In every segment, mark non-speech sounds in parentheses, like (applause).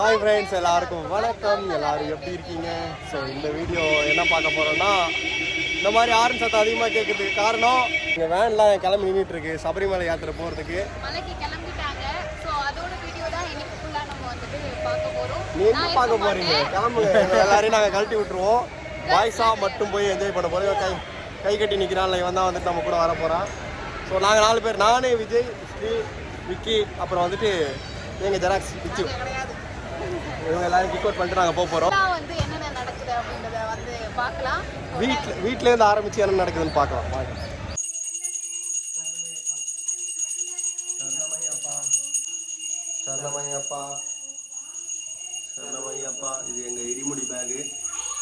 Hi friends எல்லாருக்கும் வணக்கம். எல்லாரும் எப்படி இருக்கீங்க? ஸோ இந்த வீடியோ என்ன பார்க்க போறோம்னா இந்த மாதிரி ஆரன் சத்தம் அதிகமாக கேட்கறதுக்கு காரணம் இங்கே வேன்லாம் கிளம்பி நின்றுட்டு இருக்கு சபரிமலை யாத்திரை போகிறதுக்கு பார்க்க என்ன பார்க்க போறீங்க? கிளம்புங்க. எல்லாரையும் நாங்கள் கழட்டி விட்டுருவோம். பாய்ஸாக மட்டும் போய் என்ஜாய் பண்ண போகிறோம் கை கை கட்டி நிற்கிறான்ல இவன் தான் வந்துட்டு நம்ம கூட வர போகிறான் ஸோ நாங்கள் நாலு பேர் நானே விஜய் ஸ்ரீ விக்கி அப்புறம் வந்துட்டு எங்கள் ஜெராக்ஸ் பிச்சு இவங்க எல்லாரும் கிக் அவுட் பண்ணிட்டு நாங்கள் போக போகிறோம் வந்து என்னென்ன நடக்குது அப்படின்றத வந்து பார்க்கலாம். வீட்டில் வீட்டிலேருந்து ஆரம்பிச்சு என்ன நடக்குதுன்னு பார்க்கலாம். வாங்க. சரணமையப்பா சரணமையப்பா இது எங்கள் இடிமுடி பேகு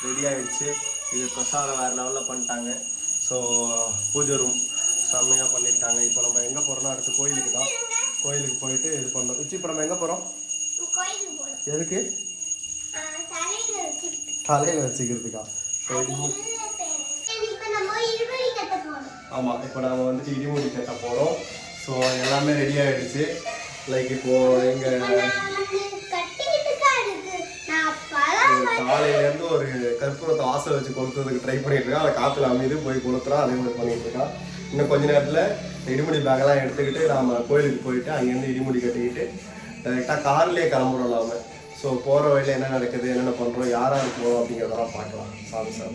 ரெடி ஆயிடுச்சு. இது பிரசாதம் வேறு லெவலில் பண்ணிட்டாங்க. ஸோ பூஜை ரூம் செம்மையாக பண்ணியிருக்காங்க இப்போ நம்ம எங்கே போகிறோம்னா அடுத்து கோயிலுக்கு தான். கோயிலுக்கு போயிட்டு இது பண்ணோம். வச்சு இப்போ நம்ம எங்கே போகிறோம் எதுக்கு? தலையில் வச்சுக்கிறதுக்கா? ஸோ இடிமுடி ஆமாம் இப்போ நம்ம வந்துட்டு இடிமுடி கட்ட போகிறோம் ஸோ எல்லாமே ரெடி ஆயிடுச்சு. லைக் இப்போ எங்கள் காலையிலேருந்து ஒரு கற்பூரத்தை வாசல் வச்சு கொளுத்துறதுக்கு ட்ரை பண்ணிட்டு இருக்கேன் அதை காற்றுல அமைது போய் கொளுத்துறோம் அதே மாதிரி பண்ணிட்டு இருக்கான் இன்னும் கொஞ்ச நேரத்தில் இடிமுடி பேக்கெல்லாம் எடுத்துக்கிட்டு நாம கோயிலுக்கு போயிட்டு அங்கேருந்து இடிமுடி கட்டிக்கிட்டு டேரெக்டாக கார்லேயே கிளம்புறோம் நாம. ஸோ போகிற வழியில் என்ன நடக்குது என்னென்ன பண்ணுறோம் யாராக இருக்கோம் அப்படிங்கிறதெல்லாம் பார்க்கலாம். Sami sir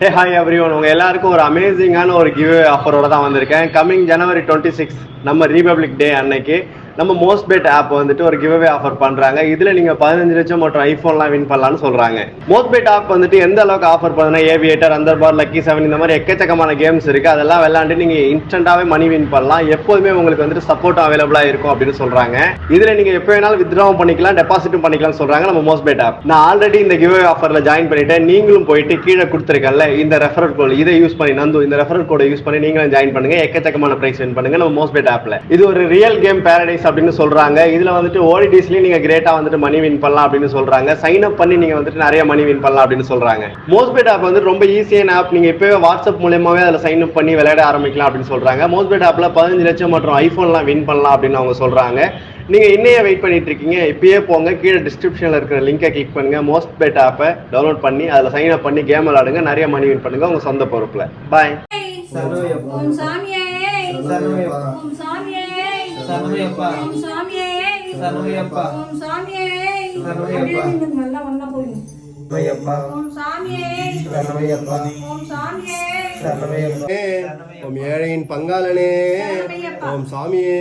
hey hi everyone உங்கள் எல்லாருக்கும் ஒரு அமேசிங்கான ஒரு கிவ் ஆஃபரோட தான் வந்திருக்கேன். கம்மிங் ஜனவரி டுவெண்ட்டி சிக்ஸ் நம்ம ரீபப்ளிக் டே அன்னைக்கு. நம்ம மோஸ்ட் பெட் ஆப் வந்துட்டு ஒரு கிவ்அவே ஆஃபர் பண்றாங்க. இதுல நீங்க பதினஞ்சு லட்சம் மற்றும் ஐபோன்லாம் வின் பண்ணலாம்னு சொல்றாங்க. மோஸ்ட் பெட் ஆப் வந்துட்டு எந்த அளவுக்கு ஆஃபர் பண்ணுனா ஏவியேட்டர் அந்தர் பார் லக்கி செவன் இந்த மாதிரி எக்கச்சக்கமான கேம்ஸ் இருக்கு. அதெல்லாம் விளையாண்டு நீங்க இன்ஸ்டன்டாவே மணி வின் பண்ணலாம். எப்போதுமே உங்களுக்கு வந்துட்டு சப்போர்ட் அவைலபிளா இருக்கும் அப்படின்னு சொல்றாங்க. இதுல நீங்க எப்போ வேணாலும் வித்ட்ராவும் பண்ணிக்கலாம் டெபாசிட்டும் பண்ணிக்கலாம் சொல்றாங்க நம்ம மோஸ்ட் பெட் ஆப் நான் ஆல்ரெடி இந்த கிவ்அவே ஆஃபர்ல ஜாயின் பண்ணிட்டேன். நீங்களும் போயிட்டு கீழே கொடுத்துருக்கல இந்த ரெஃபரல் கோட் இதை யூஸ் பண்ணி நந்து இந்த ரெஃபரல் கோடை யூஸ் பண்ணி நீங்களும் ஜாயின் பண்ணுங்க. எக்கச்சக்கமான பிரைஸ் வின் பண்ணுங்க நம்ம மோஸ்ட் பெட் ஆப்ல இது ஒரு ரியல் கேம் பேரடைஸ் அப்படின்னு சொல்றாங்க. இதுல வந்துட்டு ஓடிடிஸ்லயும் நீங்க கிரேட்டா வந்துட்டு மணி வின் பண்ணலாம் அப்படின்னு சொல்றாங்க. சைன் அப் பண்ணி நீங்க வந்துட்டு நிறைய மணி வின் பண்ணலாம் அப்படின்னு சொல்றாங்க. மோஸ்ட் பெட் ஆப் வந்து ரொம்ப ஈஸியான ஆப் நீங்க இப்பவே வாட்ஸ்அப் மூலியமாவே அதுல சைன் அப் பண்ணி விளையாட ஆரம்பிக்கலாம் அப்படின்னு சொல்றாங்க. மோஸ்ட் பெட் ஆப்ல பதினஞ்சு லட்சம் மற்றும் ஐபோன்லாம் வின் பண்ணலாம் அப்படின்னு அவங்க சொல்றாங்க. நீங்க இன்னையே வெயிட் பண்ணிட்டு இருக்கீங்க. இப்பயே போங்க. கீழே டிஸ்கிரிப்ஷன்ல இருக்கிற லிங்கை கிளிக் பண்ணுங்க. மோஸ்ட் பெட் ஆப்பை டவுன்லோட் பண்ணி அதுல சைன் அப் பண்ணி கேம் விளையாடுங்க. நிறைய மணி வின் பண்ணுங்க உங்க சொந்த பொறுப்புல. பாய் ஓம் சாமியே. சரணமையப்பா. ஓம் சாமியே. சரணமையப்பா. ஓம் ஏழையின் பங்காளனே. ஓம் சாமியே.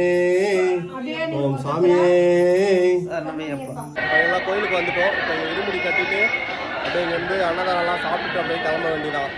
ஓம் சாமியே. கோயிலுக்கு வந்துட்டோம். இப்போ இருமுடி கட்டிட்டு அப்படியே இங்கேருந்து அன்னதானம்லாம் சாப்பிட்டுட்டு அப்படியே கிளம்ப வேண்டியதான்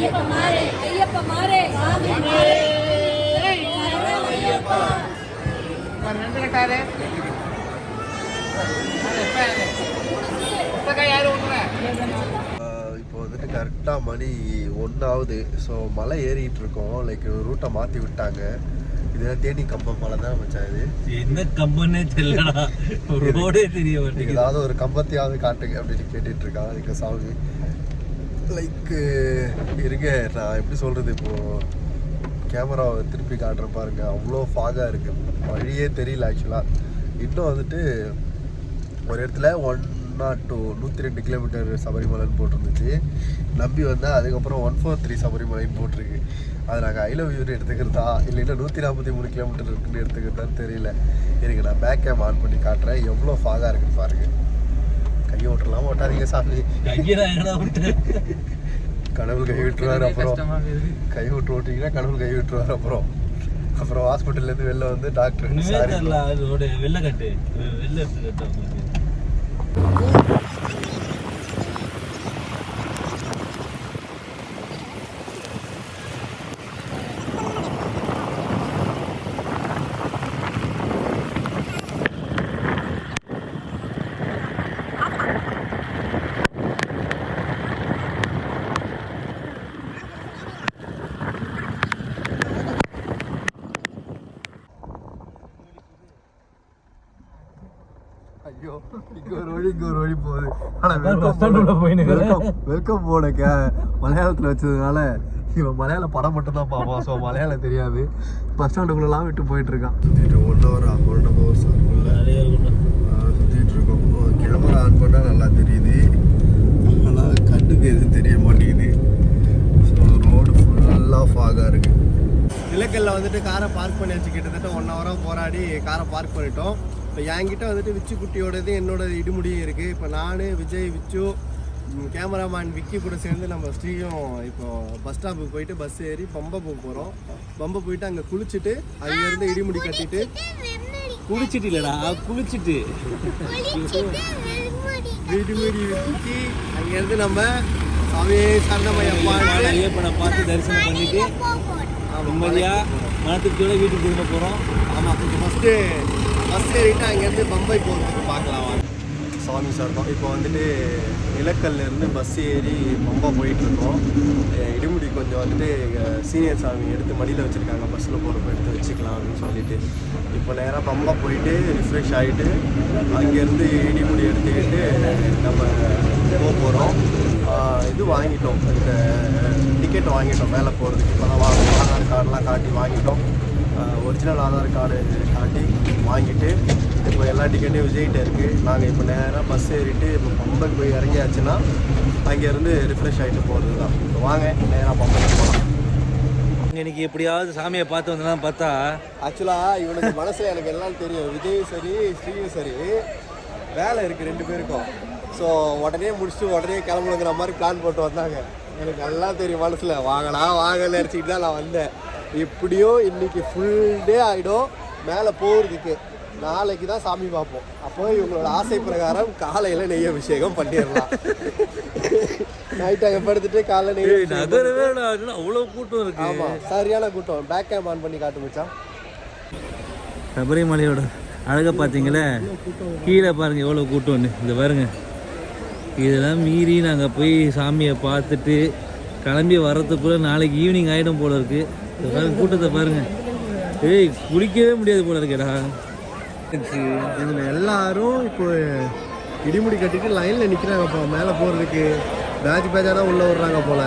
ஐயப்ப மாறே ஐயப்ப மாறே சாமி மாறே சரணம் ஐயப்பா இப்போ வந்து கரெக்டாக மணி ஒன்றாவது ஸோ மலை ஏறிட்டு இருக்கோம் லைக் ரூட்டை மாற்றி விட்டாங்க. இது தேனி கம்பம் மலை தான் மச்சான் இது. என்ன கம்பெனே தெரியலடா. (laughs) ரோடே தெரிய மாட்டேங்குது. ஏதாவது ஒரு கம்பத்தையாவது காட்டுங்க அப்படின்னு கேட்டுட்டு இருக்கான் எங்க சாமி. லைக் இருக்க நான் எப்படி சொல்கிறது இப்போது கேமராவை திருப்பி காட்டுறேன் பாருங்க அவ்வளோ ஃபாகாக இருக்கு. வழியே தெரியல ஆக்சுவலாக இன்னும் வந்துட்டு ஒரு இடத்துல ஒன் நாட் டூ நூற்றி ரெண்டு கிலோமீட்டர் சபரிமலைன்னு போட்டிருந்துச்சு. நம்பி வந்தால் அதுக்கப்புறம் ஒன் ஃபோர் த்ரீ சபரிமலைன்னு போட்டிருக்கு. அது நாங்கள் ஐ லவ் யூன்னு எடுத்துக்கிறதா? இல்லைன்னா நூற்றி நாற்பத்தி மூணு கிலோமீட்டர் இருக்குன்னு எடுத்துக்கிறதான்னு தெரியல. இருக்கு நான் பேக் கேம் ஆன் பண்ணி காட்டுறேன். எவ்வளோ ஃபாகாக இருக்குன்னு பாருங்கள் கையை ஓட்டலாம் ஓட்டாதீங்க சாமி. கடவுள் கை விட்டுருவார் அப்புறம் கை விட்டு ஓட்டிங்கன்னா கடவுள் கை விட்டுருவார் அப்புறம். அப்புறம் ஹாஸ்பிட்டல்லேருந்து வெளில வந்து டாக்டர் வெள்ளை கட்டு. வெள்ளை எடுத்து கட்டு அவங்களுக்கு ஐயோ இங்க ஒரு வழி போகுது. ஆனா அதான் bus stand உள்ள போயினுக்குது. வெல்கம் வெல்கம் போர்டு கே மலையாளத்துல வச்சதுனால இவன் மலையாள படம் மட்டும் தான் பார்ப்பான் ஸோ மலையாளம் தெரியாது பஸ் ஸ்டாண்டுக்குள்ளலாம் விட்டு போயிட்டு இருக்கான். ஒன் ஹவர் ஒன் ஹவர் சார்க்குள்ள நிறைய இருக்கட்டும். சுற்றிட்டு இருக்கோம். கேமரா ஆன் பண்ணால் நல்லா தெரியுது. ஆனால் கண்ணுக்கு எதுவும் தெரிய மாட்டேங்குது. ஸோ ரோடு ஃபுல்லாக ஃபாகாக இருக்கு. நிலக்கல்ல வந்துட்டு காரை பார்க் பண்ணி வச்சு கிட்டத்தட்ட ஒன் ஹவராக போராடி காரை பார்க் பண்ணிட்டோம். இப்போ என்கிட்ட வந்துட்டு விச்சு குட்டியோடது என்னோட இடுமுடியும் இருக்குது இப்போ நான் விஜய் விச்சு கேமராமேன் விக்கி கூட சேர்ந்து நம்ம ஸ்ரீயும் இப்போ பஸ் ஸ்டாப்புக்கு போயிட்டு பஸ் ஏறி பம்பை போக போகிறோம் பம்பை போயிட்டு அங்கே குளிச்சுட்டு அங்கேருந்து இடிமுடி கட்டிட்டு குளிச்சிட்டு. இல்லடா குளிச்சிட்டு இடிமுடி விக்கி அங்கேருந்து நம்ம சாமி சரணமையப்பா பார்த்து தரிசனம் பண்ணிட்டு நிம்மதியா மனத்துக்கியோட வீட்டுக்கு திரும்ப போறோம். ஆமாம் ஃபஸ்ட்டு பஸ் ஏறிட்டு அங்கேருந்து பம்பை போகிறதுக்கு பார்க்கலாம் சாமி சரணம் இப்போ வந்துட்டு நிலக்கல்லேருந்து பஸ் ஏறி பம்பா போயிட்டுருக்கோம். இடிமுடி கொஞ்சம் வந்துட்டு சீனியர் சாமி எடுத்து மடியில் வச்சுருக்காங்க. பஸ்ஸில் போகிறப்ப எடுத்து வச்சுக்கலாம் அப்படின்னு சொல்லிட்டு. இப்போ நேராக பம்பா போயிட்டு ரிஃப்ரெஷ் ஆகிட்டு அங்கேருந்து இடிமுடி எடுத்துக்கிட்டு நம்ம போக போகிறோம் இது வாங்கிட்டோம். இந்த டிக்கெட் வாங்கிட்டோம். மேலே போகிறதுக்கு இப்போ தான் ஆதார் கார்டெலாம் காட்டி வாங்கிட்டோம். ஒரிஜினல் ஆதார் கார்டு காட்டி வாங்கிட்டு இப்போ எல்லா டிக்கெட்டும் விஜய்கிட்ட இருக்குது நாங்கள் இப்போ நேராக பஸ் ஏறிட்டு இப்போ பம்பன் போய் இறங்கியாச்சுன்னா அங்கேருந்து ரிஃப்ரெஷ் ஆகிட்டு போகிறது தான் வாங்க நேராக பம்பன் போகலாம் இன்னைக்கு எப்படியாவது சாமியை பார்த்து வந்தலாம் பார்த்தா ஆக்சுவலாக இவனுக்கு மனசில் எனக்கு எல்லாம் தெரியும். விஜயும் சரி ஸ்ரீயும் சரி வேலை இருக்குது ரெண்டு பேருக்கும். ஸோ உடனே முடிச்சுட்டு உடனே கிளம்பணுங்கிற மாதிரி பிளான் போட்டு வந்தாங்க. எனக்கு எல்லாம் தெரியும் மனசில். வாங்கடா வாங்க நினச்சிக்கிட்டு தான் நான் வந்தேன். எப்படியோ இன்னைக்கு ஃபுல் டே ஆகிடும் மேலே போகிறதுக்கு நாளைக்கு தான் சாமி பார்ப்போம். அப்போ இவங்களோட ஆசை பிரகாரம் காலையில் நெய் அபிஷேகம் பண்ணிடலாம். நைட் அங்கே படுத்துட்டு காலைல நெய் அவ்வளவு கூட்டம் இருக்கு. ஆமாம் சரியான கூட்டம். பேக் கேம் ஆன் பண்ணி காட்டு மச்சான். சபரிமலையோட அழகை பார்த்தீங்களே? கீழே பாருங்க எவ்வளோ கூட்டம்னு. இந்த பாருங்க. இதெல்லாம் மீறி நாங்கள் போய் சாமியை பார்த்துட்டு கிளம்பி வர்றதுக்குள்ள நாளைக்கு ஈவினிங் ஆகிடும் போல இருக்கு. இந்த பாருங்க கூட்டத்தை பாருங்க. ஏய் குளிக்கவே முடியாது போல இருக்கேடா. இதில் எல்லாரும் இப்போ இடிமுடி கட்டிட்டு லைனில் நிற்கிறாங்க இப்போ மேலே போகிறதுக்கு பேட்ச் பேட்சாக தான் உள்ளே விட்றாங்க போல்.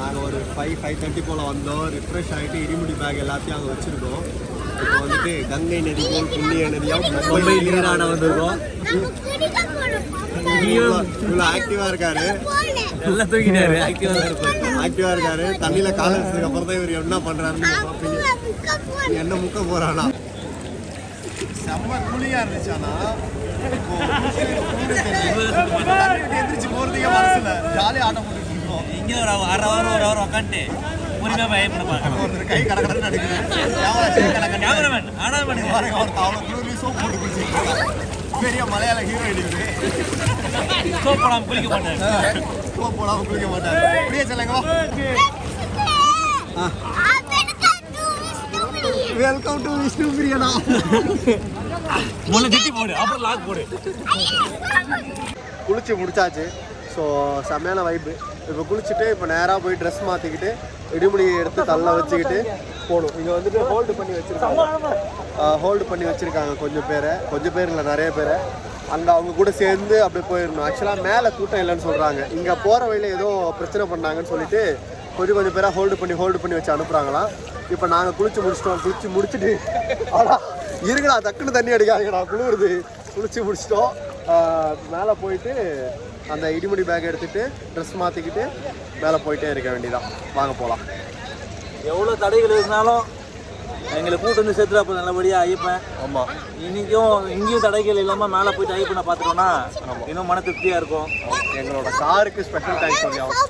நாங்கள் ஒரு ஃபைவ் ஃபைவ் தேர்ட்டி போல் வந்தோம். ரிஃப்ரெஷ் ஆகிட்டு இடிமுடி பேக் எல்லாத்தையும் அங்கே வச்சுருக்கோம். இப்போ வந்துட்டு கங்கை நதி போல் புண்ணிய நதியாக மும்பை நீராட வந்திருக்கோம் இவ்வளோ ஆக்டிவாக இருக்காரு. எல்லாம் தூக்கிட்டாரு ஆக்டிவா தான் இருப்பாரு. ஆக்டிவா இருக்காரு. தண்ணியில கால வச்சதுக்கு அப்புறம் தான் இவர் என்ன பண்றாருன்னு பார்ப்பீங்க. என்ன முக்க போறானா? செம்ம குளியா இருந்துச்சு (laughs) எந்திரிச்சு போறதுக்கே மனசுல. ஜாலியா ஆட்டம் போட்டுட்டு இருக்கோம். இங்கே ஒரு அரை வாரம் ஒரு வாரம் உட்காந்துட்டு பொறுமையாக பயப்பட பார்க்கணும். கை கட கடன்னு நடக்குது கேமரா கை கட கேமராமேன் ஆனால் பண்ணுங்க பாருங்க ஒருத்தர் அவ்வளோ குளிர்லயும் சோப் போட்டு குளிச்சிட்டு பெரிய மலையாள ஹீரோ அடிக்குது சோப் போடாமல் குளிக்க மாட்டேன் சோப் போடாமல் குளிக்க மாட்டாரு. அப்படியே சொல்லுங்க வா. வெல்கம் டு விஷ்ணு பிரியனா முதல்ல திட்டி போடு அப்புறம் லாக் போடு. குளிச்சு முடிச்சாச்சு. ஸோ செம்மையான வைப்பு இப்போ குளிச்சுட்டு இப்போ நேராக போய் ட்ரெஸ் மாற்றிக்கிட்டு இடுமுடி எடுத்து தள்ள வச்சுக்கிட்டு போகணும். இங்கே வந்துட்டு ஹோல்டு பண்ணி வச்சுருக்காங்க. ஹோல்டு பண்ணி வச்சுருக்காங்க கொஞ்சம் பேரை. கொஞ்சம் பேர் இல்லை நிறைய பேரை. அங்கே அவங்க கூட சேர்ந்து அப்படியே போயிடணும். ஆக்சுவலாக மேலே கூட்டம் இல்லைன்னு சொல்கிறாங்க இங்கே போகிற வழியில் ஏதோ பிரச்சனை பண்ணாங்கன்னு சொல்லிட்டு கொஞ்சம் கொஞ்சம் பேராக ஹோல்டு பண்ணி ஹோல்டு பண்ணி வச்சு அனுப்புகிறாங்களாம் இப்போ நாங்கள் குளிச்சு முடிச்சிட்டோம். குளிச்சு முடிச்சுட்டு ஆனா இருங்கடா டக்குன்னு தண்ணி அடிக்காதீங்கடா குளிருது. குளிச்சு முடிச்சிட்டோம். மேலே போயிட்டு அந்த இடிமுடி பேக் எடுத்துட்டு ட்ரெஸ் மாற்றிக்கிட்டு மேலே போயிட்டே இருக்க வேண்டியதான் வாங்க போகலாம் எவ்வளோ தடைகள் இருந்தாலும் எங்களை கூட்டு வந்து சேர்த்துட்டு அப்போ நல்லபடியாக ஐயப்பேன் ஆமாம் இன்னைக்கும் இங்கேயும் தடைகள் இல்லாமல் மேலே போயிட்டு ஐயப்பனை பார்த்துட்டோம்னா இன்னும் மன திருப்தியாக இருக்கும். எங்களோட காருக்கு ஸ்பெஷல் தேங்க்ஸ் சொல்லியாகும்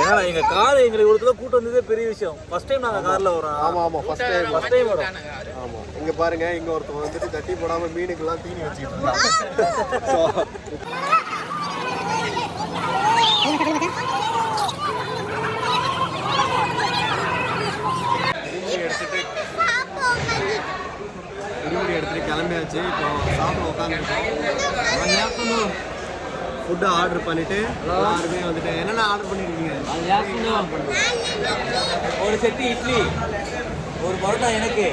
ஏன்னா எங்க கார் எங்களுக்கு ஒரு தடவை கூட்டு வந்ததே பெரிய விஷயம். ஃபர்ஸ்ட் டைம் நாங்க கார்ல வரோம். ஆமாம் ஆமாம் ஃபஸ்ட் டைம் ஃபர்ஸ்ட் டைம் வரோம் ஆமாம் இங்கே பாருங்க இங்கே ஒருத்தவங்க வந்துட்டு தட்டி போடாமல் மீனுக்கெல்லாம் தீனி வச்சுக்கிட்டு இருக்காங்க இருமுடி எடுத்துட்டு கிளம்பியாச்சு. இப்போ சாப்பிட உட்காந்துருக்கோம். ஃபுட்டு ஆர்டர் பண்ணிட்டு எல்லாருமே வந்துட்டு என்னென்ன ஆர்டர் பண்ணிருக்கீங்க? ஒரு செட்டு இட்லி ஒரு பரோட்டா எனக்கு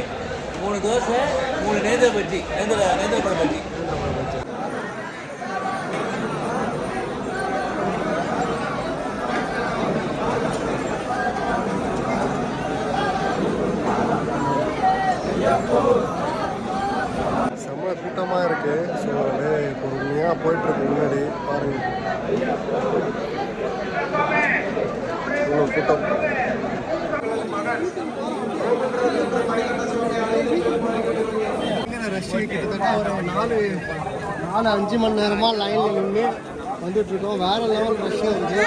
மூணு தோசை மூணு நேந்திர பஜ்ஜி நேந்திர நேந்திர பழம் பஜ்ஜி செம்ம கூட்டமாக இருக்கு ஸோ அப்படியே பொறுமையாக போயிட்டு இருக்கு முன்னாடி பாருங்க. இவ்வளோ கூட்டம். கிட்டத்தட்ட ஒரு நாலு நாலு அஞ்சு மணி நேரமாக லைனில் நின்று வந்துட்டு இருக்கோம் வேற லெவல் ரஷ் இருக்கு.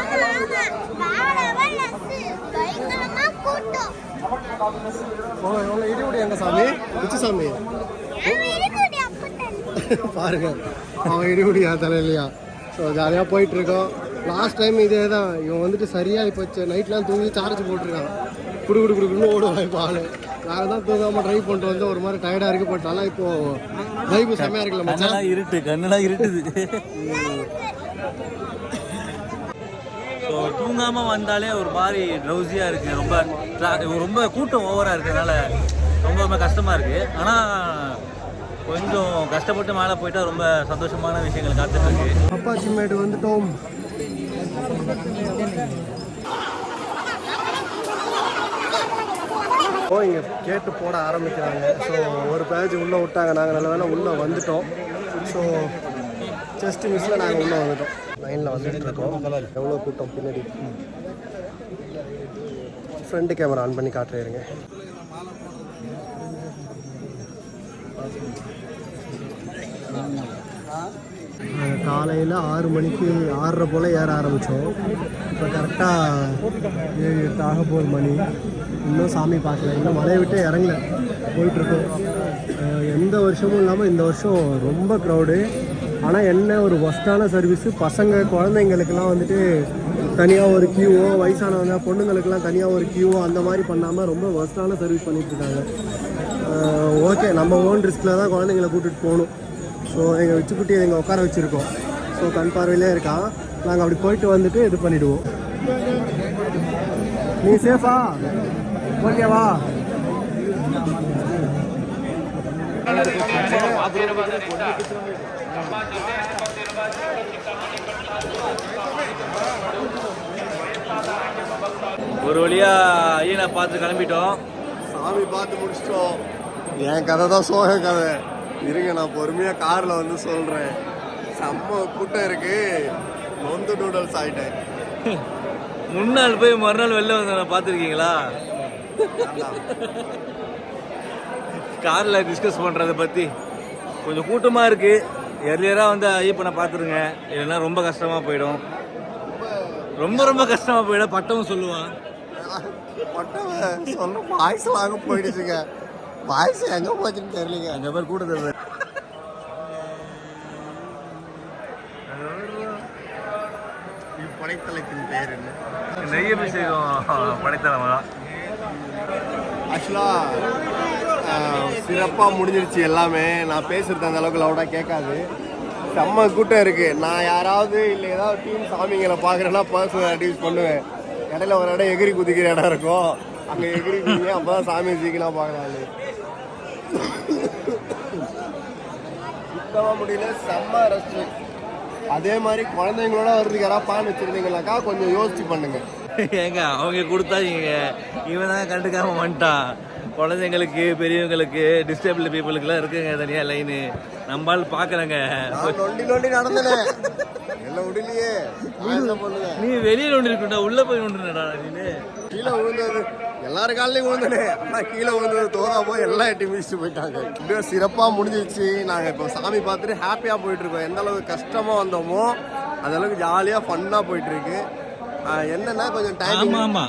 ஓ எவ்வளோ இடிமுடி எங்க சாமி? உச்சி சாமி? (laughs) பாருங்க. அவன் இடிமுடியா தலையிலையா? ஸோ ஜாலியாக போயிட்டு இருக்கோம் லாஸ்ட் டைம் இதே தான். இவன் வந்துட்டு சரியாக இப்போ நைட்லாம் தூங்கி சார்ஜ் போட்டிருக்கான். குடு குடு குடுக்குன்னு ஓடுவான் இப்போ ஆளு. நாங்கள் தான் தூங்காமல் ட்ரைவ் பண்ணிட்டு வந்து ஒரு மாதிரி டயர்டாக இருக்கு பட் ஆனால் இப்போ ட்ரைவ் செம்மையாக இருக்குல்ல மச்சான்? இருட்டு கண்ணெல்லாம் இருட்டுது. ஸோ தூங்காம வந்தாலே ஒரு மாதிரி ட்ரௌசியா இருக்கு. ரொம்ப ரொம்ப கூட்டம் ஓவரா இருக்கிறதுனால ரொம்ப ரொம்ப கஷ்டமா இருக்கு. ஆனா கொஞ்சம் கஷ்டப்பட்டு மேலே போயிட்டா ரொம்ப சந்தோஷமான விஷயங்கள் காத்துட்டு இருக்கு. அப்பாச்சி மேடு வந்துட்டோம். ஓ இங்கே கேட்டு போட ஆரம்பிக்கிறாங்க. ஸோ ஒரு பேஜ் உள்ளே விட்டாங்க. நாங்கள் நல்ல வேலை உள்ளே வந்துட்டோம். ஸோ ஜஸ்ட் மிஸ்ஸில் நாங்கள் உள்ளே வந்துட்டோம். லைனில் வந்துட்டு இருக்கோம். எவ்வளோ கூட்டம் பின்னாடி? ஃப்ரண்ட் கேமரா ஆன் பண்ணி காட்டுறேருங்க காலையில் ஆறு மணிக்கு ஆறரை போல் ஏற ஆரம்பித்தோம் இப்போ கரெக்டாக ஏழு எட்டு ஆக போகுது மணி. இன்னும் சாமி பார்க்கல. இன்னும் மலையை விட்டே இறங்கல. போயிட்டுருக்கோம். எந்த வருஷமும் இல்லாமல் இந்த வருஷம் ரொம்ப க்ரௌடு ஆனால் என்ன ஒரு ஒஸ்டான சர்வீஸு பசங்க குழந்தைங்களுக்கெல்லாம் வந்துட்டு தனியாக ஒரு கியூவோ வயசானவங்க பொண்ணுங்களுக்கெல்லாம் தனியாக ஒரு கியூவோ அந்த மாதிரி பண்ணாமல் ரொம்ப ஒஸ்டான சர்வீஸ் பண்ணிகிட்ருக்காங்க ஓகே நம்ம ஓன் ரிஸ்கில் தான் குழந்தைங்களை கூட்டிகிட்டு போகணும். ஸோ எங்கள் வச்சுக்குட்டி எங்கள் உட்கார வச்சுருக்கோம். ஸோ கண் பார்வையிலே இருக்கான் நாங்கள் அப்படி போயிட்டு வந்துட்டு இது பண்ணிவிடுவோம் நீ சேஃபா ஓகேவா ஒரு வழியா ஐயனை பார்த்து கிளம்பிட்டோம். சாமி பார்த்து முடிச்சிட்டோம். என் கதை தான் சோக கதை. இருங்க நான் பொறுமையாக காரில் வந்து சொல்கிறேன் செம்ம கூட்டம் இருக்கு. நொந்து நூடல்ஸ் ஆகிட்டேன் முன்னாள் போய் மறுநாள் வெளில வந்து பார்த்துருக்கீங்களா? காரில் டிஸ்கஸ் பண்ணுறத பற்றி கொஞ்சம் கூட்டமாக இருக்குது எர்லியராக வந்து ஐயப்பனை பார்த்துருங்க. இல்லைன்னா ரொம்ப கஷ்டமாக போயிடும். ரொம்ப ரொம்ப கஷ்டமாக போயிடும். பட்டமும் சொல்லுவான். மட்டும் சொல்ற வாய்ஸ் வாங்க போயிடுச்சுங்க. வாய்ஸ் எங்கே போச்சுன்னு தெரியலங்க அங்கே பேர் கூட்டத்தை படைத்தலைப்பின் பேர் என்ன? நெய் அபிஷேகம் தான் ஆக்சுவலாக சிறப்பாக முடிஞ்சிருச்சு எல்லாமே. நான் பேசுறது அந்த அளவுக்கு லவுடாக கேட்காது. செம்ம கூட்டம் இருக்கு. நான் யாராவது இல்லை ஏதாவது டீம் சாமிங்களை பார்க்குறேன்னா பர்சனல் அட்வைஸ் பண்ணுவேன். இடையில ஒரு இடம் எகிரி குதிக்கிற இடம் இருக்கும். அங்கே எகிரி குதிங்க அப்போ தான் சாமி சீக்கிரம் பார்க்கலான்னு சுத்தமாக முடியல செம்ம ரெஸ்ட் அதே மாதிரி குழந்தைங்களோட வர்றதுக்கு யாராவது பிளான் வச்சுருந்தீங்கனாக்கா கொஞ்சம் யோசிச்சு பண்ணுங்க. ஏங்க அவங்க கொடுத்தா இங்க இவன் தான் கண்டுக்காம வந்துட்டான். குழந்தைங்களுக்கு பெரியவங்களுக்கு டிஸ்டேபிள் பீப்புளுக்குலாம் இருக்குங்க தனியா லைனு நம்மால் பாக்குறேங்க நான் நொண்டி நொண்டி நடந்தனே. எல்லாம் விடலையே. நீ வெளியே ஒன்று இருக்குண்டா உள்ள போய் ஒன்றுடா நீனு. கீழே விழுந்தது. எல்லாரும் காலையும் விழுந்தனே. ஆனால் கீழே விழுந்தது தோதா போய் எல்லாம் எட்டி மிதிச்சுட்டு போயிட்டாங்க. இப்படியோ சிறப்பாக முடிஞ்சிச்சு நாங்கள் இப்போ சாமி பார்த்துட்டு ஹாப்பியாக போயிட்டு இருக்கோம் எந்த அளவுக்கு கஷ்டமாக வந்தோமோ அந்த அளவுக்கு ஜாலியாக ஃபன்னாக போயிட்டு இருக்கு ஆஹ் என்னன்னா கொஞ்சம் டைம் ஆமா ஆமா.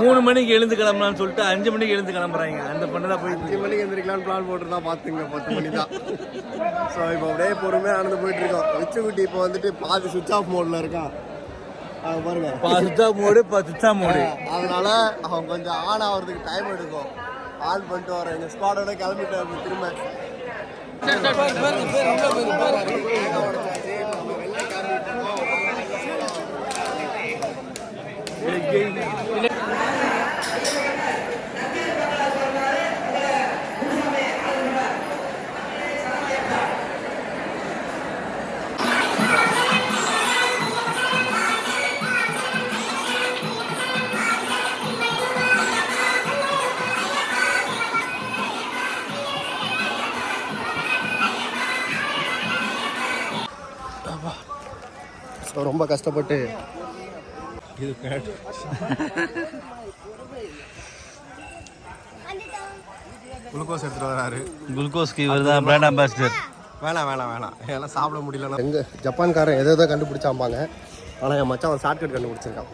மூணு மணிக்கு எழுந்து கிளம்பலாம்னு சொல்லிட்டு அஞ்சு மணிக்கு எழுந்து கிளம்புறாங்க. அந்த பண்ணதான் போயிட்டு அஞ்சு மணிக்கு எந்திரிக்கலாம்னு பிளான் போட்டுருந்தா பார்த்துங்க பத்து மணி தான். ஸோ இப்போ அப்படியே பொறுமையாக நடந்து போயிட்டு இருக்கோம் வச்சுக்குட்டி இப்போ வந்துட்டு பாதி சுவிச் ஆஃப் மோடில் இருக்கான். பாருங்க பத்துத்தா மோடு பத்துத்தா மோடு அதனால அவன் கொஞ்சம் ஆன் ஆகிறதுக்கு டைம் எடுக்கும் ஆன் பண்ணிட்டு வரேன் எங்கள் ஸ்குவாடோட கிளம்பிட்டு திரும்ப ஸோ ரொம்ப கஷ்டப்பட்டு. இது பேட். குளுக்கோஸ் எடுத்துட்டு வராரு. குளுக்கோஸ்க்கு இவர் தான் பிராண்ட் அம்பாசிடர் வேணாம் வேணாம் வேணாம். எல்லாம் சாப்பிட முடியல எங்க ஜப்பான்காரன் எதை எதோ கண்டுபிடிச்சாம்பாங்க. ஆனால் என் மச்சான் அவன் ஷார்ட்கட் கண்டுபிடிச்சிருக்கான்.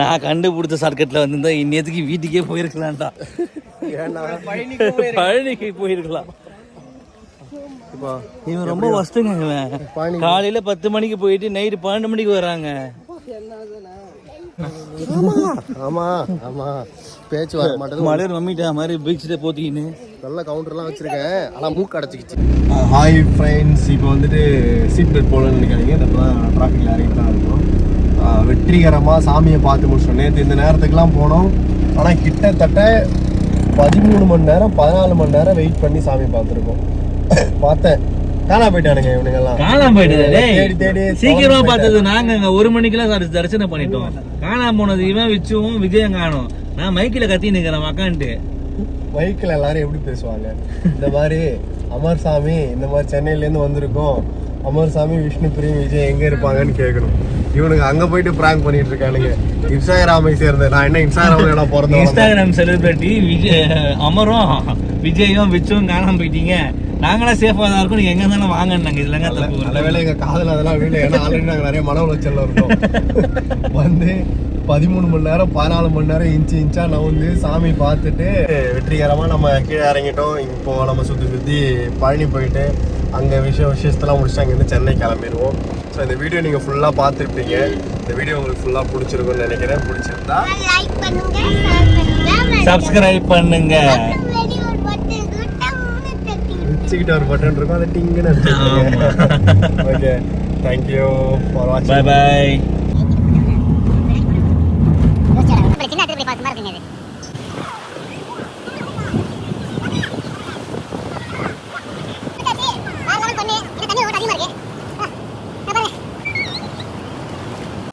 நான் கண்டுபிடிச்ச ஷார்ட்கட்ல வந்திருந்தா இன்னத்துக்கு வீட்டுக்கே போயிருக்கலாம்டா. ஏன்னா பழனிக்கு போயிருக்கலாம். இவன் ரொம்ப வசத்துங்க இவன் காலையில பத்து மணிக்கு போயிட்டு நைட்டு பன்னெண்டு மணிக்கு வராங்க. ஆமா ஆமா ஆமா. பேச்சு வர மாட்டேது மலையர் மம்மிட்ட மாதிரி பீச்சில் போத்திக்கின்னு. நல்ல கவுண்டர்லாம் வச்சிருக்கேன். ஆனால் மூக்கு அடைச்சிக்கிச்சு. ஹாய் ஃப்ரெண்ட்ஸ் இப்போ வந்துட்டு சீட் பெல்ட் போடணும்னு நினைக்காதீங்க. இந்த டிராஃபிக்கில் இறங்கி தான் இருக்கும். வெற்றிகரமாக சாமியை பார்த்து முடிச்சோம் நேற்று இந்த நேரத்துக்குலாம் போனோம். ஆனால் கிட்டத்தட்ட பதிமூணு மணி நேரம் பதினாலு மணி நேரம் வெயிட் பண்ணி சாமி பார்த்துருக்கோம். பார்த்தேன். காணா போயிட்டானுங்க இவனுங்கெல்லாம். காணாம போயிட்டது. தேடி தேடி சீக்கிரமா பார்த்தது நாங்க அங்க ஒரு மணிக்கெல்லாம் தரி- தரிசனம் பண்ணிட்டோம். காணாம போனது இவன் விச்சுவும் விஜயம் காணும். நான் மைக்கில கத்தி நிக்கிறேன் மக்கான்ட்டு மைக்கில் எல்லாரும் எப்படி பேசுவாங்க? இந்த மாதிரி அமர் சாமி இந்த மாதிரி சென்னையிலேருந்து வந்திருக்கோம். அமர் சாமி விஷ்ணு பிரியம் விஜய் எங்க இருப்பாங்கன்னு கேட்கணும். இவனுங்க அங்க போயிட்டு பிராங்க் பண்ணிட்டு இருக்கானுங்க. இன்ஸ்டாகிராமை சேர்ந்த நான் என்ன இன்ஸ்டாகிராம்ல நான் பிறந்தவன் இன்ஸ்டாகிராம் செலிபிரிட்டி விஜய் அமரும் விஜயும் விச்சுவும் காணாம போயிட்டீங்க. நாங்களா சேஃபா தான் இருக்கோம். நீங்க எங்க இருந்தாலும் வாங்கினாங்க இதுலங்க தப்பு நல்ல வேலை எங்க காதல் அதெல்லாம் வீடு ஏன்னா ஆல்ரெடி நாங்க நிறைய மன உளைச்சல்ல இருக்கோம் (laughs) வந்து பதிமூணு மணி நேரம் பதினாலு மணி நேரம் இன்ச்சு இன்ச்சா நான் வந்து சாமி பார்த்துட்டு வெற்றிகரமா நம்ம கீழே இறங்கிட்டோம். இப்போ நம்ம சுத்தி சுத்தி பழனி போயிட்டு அங்க விஷய விசேஷத்தெல்லாம் முடிச்சுட்டு அங்கேருந்து சென்னை கிளம்பிடுவோம். ஸோ இந்த வீடியோ நீங்க ஃபுல்லா பார்த்துருப்பீங்க. இந்த வீடியோ உங்களுக்கு ஃபுல்லா பிடிச்சிருக்கும்னு நினைக்கிறேன். பிடிச்சிருந்தா லைக் பண்ணுங்க ஷேர் பண்ணுங்க சப்ஸ்கிரைப் பண்ணுங்க வெளி ஒரு பட்டன் டம்னு தட்டி வச்சுக்கிட்டு ஒரு பட்டன் இருக்கும் அதை டிங்குன்னு ஓகே தேங்க்யூ ஃபார் வாட்சிங் பாய் பாய்